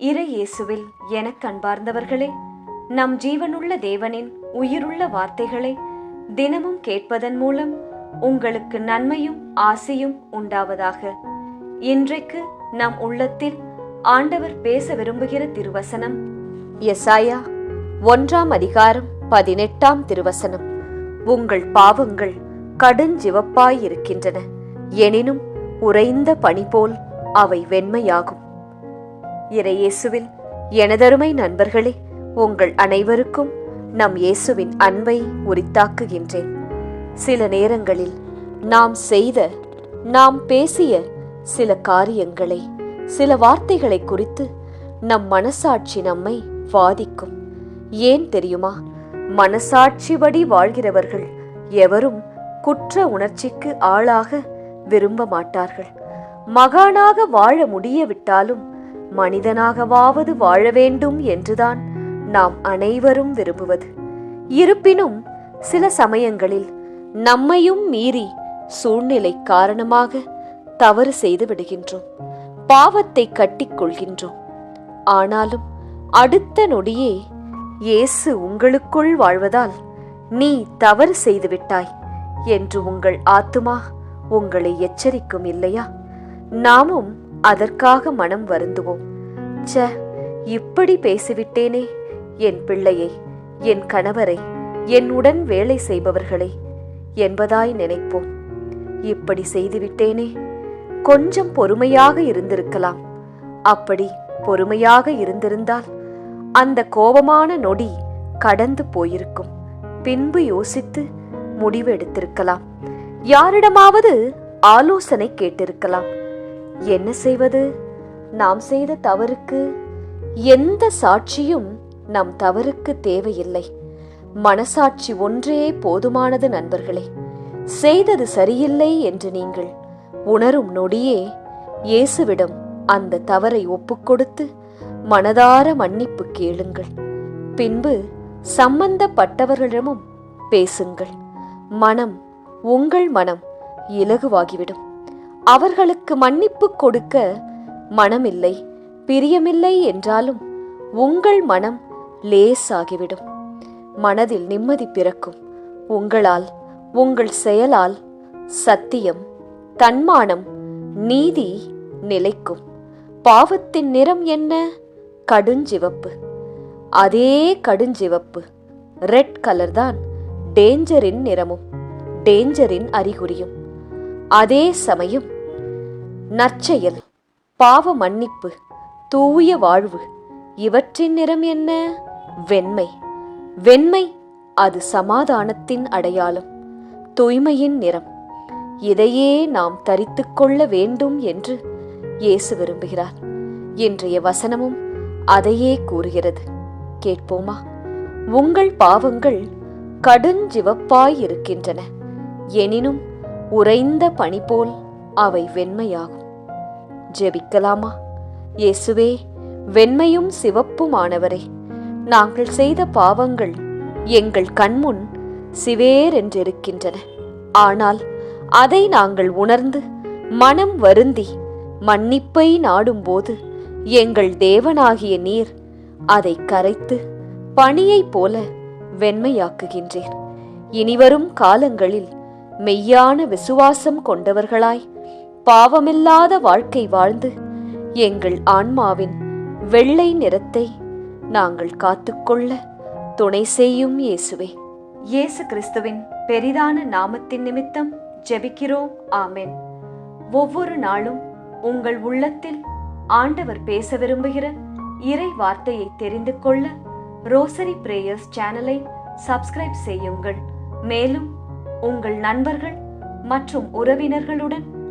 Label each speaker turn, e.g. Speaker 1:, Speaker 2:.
Speaker 1: இறை இயேசுவில் எனக் கண்பார்ந்தவர்களே நம் ஜீவனுள்ள தேவனின் உயிருள்ள வார்த்தைகளை தினமும் கேட்பதன் மூலம் உங்களுக்கு நன்மையும் ஆசையும் உண்டாவதாக. இன்றைக்கு நம் உள்ளத்தில் ஆண்டவர் பேச விரும்புகிற திருவசனம் எசாயா ஒன்றாம் அதிகாரம் பதினெட்டாம் திருவசனம். உங்கள் பாவங்கள் கடுஞ்சிவப்பாயிருக்கின்றன எனினும் உறைந்த பனி போல் அவை வெண்மையாகும். இறையேசுவில் எனதருமை நண்பர்களே உங்கள் அனைவருக்கும் நம் இயேசுவின் அன்பை உரித்தாக்குகின்றேன். சில நேரங்களில் நாம் செய்த நாம் பேசிய சில காரியங்களை சில வார்த்தைகளை குறித்து நம் மனசாட்சி நம்மை வாதிக்கும். ஏன் தெரியுமா? மனசாட்சிபடி வாழ்கிறவர்கள் எவரும் குற்ற உணர்ச்சிக்கு ஆளாக விரும்ப மாட்டார்கள். மகானாக வாழ முடியவிட்டாலும் மனிதனாகவாவது வாழ வேண்டும் என்றுதான் நாம் அனைவரும் விரும்புவது. இருப்பினும் சில சமயங்களில் நம்மையும் மீறி சூழ்நிலை காரணமாக தவறு செய்து விடுகின்றோம் பாவத்தை கட்டிக்கொள்கின்றோம் ஆனாலும் அடுத்த நொடியே இயேசு உங்களுக்குள் வாழ்வதால் நீ தவறு செய்துவிட்டாய் என்று உங்கள் ஆத்துமா உங்களை எச்சரிக்கும் இல்லையா? நாமும் அதற்காக மனம் வருந்துவோம். ச்ச இப்படி பேசிவிட்டேனே என் பிள்ளையை என் கணவரை என் உடன் வேலை செய்பவர்களை என்பதாய் நினைப்போம். இப்படி செய்துவிட்டேனே கொஞ்சம் பொறுமையாக இருந்திருக்கலாம். அப்படி பொறுமையாக இருந்திருந்தால் அந்த கோபமான நொடி கடந்து போயிருக்கும். பின்பு யோசித்து முடிவு எடுத்திருக்கலாம் யாரிடமாவது ஆலோசனை கேட்டிருக்கலாம். என்ன செய்வது? நாம் செய்த தவறுக்கு எந்த சாட்சியும் நம் தவறுக்கு தேவையில்லை. மனசாட்சி ஒன்றே போதுமானது நண்பர்களே. செய்தது சரியில்லை என்று நீங்கள் உணரும் நொடியே இயேசுவிடம் அந்த தவறை ஒப்புக்கொடுத்து மனதார மன்னிப்பு கேளுங்கள். பின்பு சம்பந்தப்பட்டவர்களிடமும் பேசுங்கள். மனம் உங்கள் மனம் இலகுவாகிவிடும். அவர்களுக்கு மன்னிப்பு கொடுக்க மனமில்லை பிரியமில்லை என்றாலும் உங்கள் மனம் லேசாகிவிடும். மனதில் நிம்மதி பிறக்கும். உங்களால் உங்கள் செயலால் சத்தியம் தன்மானம் நீதி நிலைக்கும். பாவத்தின் நிறம் என்ன? கடுஞ்சிவப்பு. அதே கடுஞ்சிவப்பு. ரெட் கலர் தான் டேஞ்சரின் நிறமும் டேஞ்சரின் அறிகுறியும். அதே சமயம் நற்செயல் பாவ மன்னிப்பு தூய வாழ்வு இவற்றின் நிறம் என்ன? வெண்மை. வெண்மை அது சமாதானத்தின் அடையாளம் தூய்மையின் நிறம். இதையே நாம் தரித்துக் கொள்ள வேண்டும் என்று இயேசு விரும்புகிறார். இன்றைய வசனமும் அதையே கூறுகிறது. கேட்போமா? உங்கள் பாவங்கள் கடுஞ்சிவப்பாய் இருக்கின்றன எனினும் உறைந்த பனி போல் அவை வெண்மையாகும். ஜெபிக்கலாமா? இயேசுவே வெண்மையும் சிவப்புமானவரே நாங்கள் செய்த பாவங்கள் எங்கள் கண்முன் சிவேரென்றிருக்கின்றன. ஆனால் அதை நாங்கள் உணர்ந்து மனம் வருந்தி மன்னிப்பை நாடும்போது எங்கள் தேவனாகிய நீர் அதை கரைத்து பனியைப் போல வெண்மையாக்குகின்றீர். இனிவரும் காலங்களில் மெய்யான விசுவாசம் கொண்டவர்களாய் பாவமில்லாத வாழ்க்கை வாழ்ந்து எங்கள் ஆன்மாவின் வெள்ளை நிறத்தை நாங்கள் காத்துக்கொள்ள துணை செய்யும் இயேசுவே. இயேசு கிறிஸ்துவின் பெரிதான நாமத்தின் நிமித்தம் ஜெபிக்கிறோம். ஆமென். ஒவ்வொரு நாளும் உங்கள் உள்ளத்தில் ஆண்டவர் பேச விரும்புகிற இறை வார்த்தையை தெரிந்து கொள்ள ரோசரி பிரேயர்ஸ் சேனலை சப்ஸ்கிரைப் செய்யுங்கள். மேலும் உங்கள் நண்பர்கள் மற்றும் உறவினர்களுடன்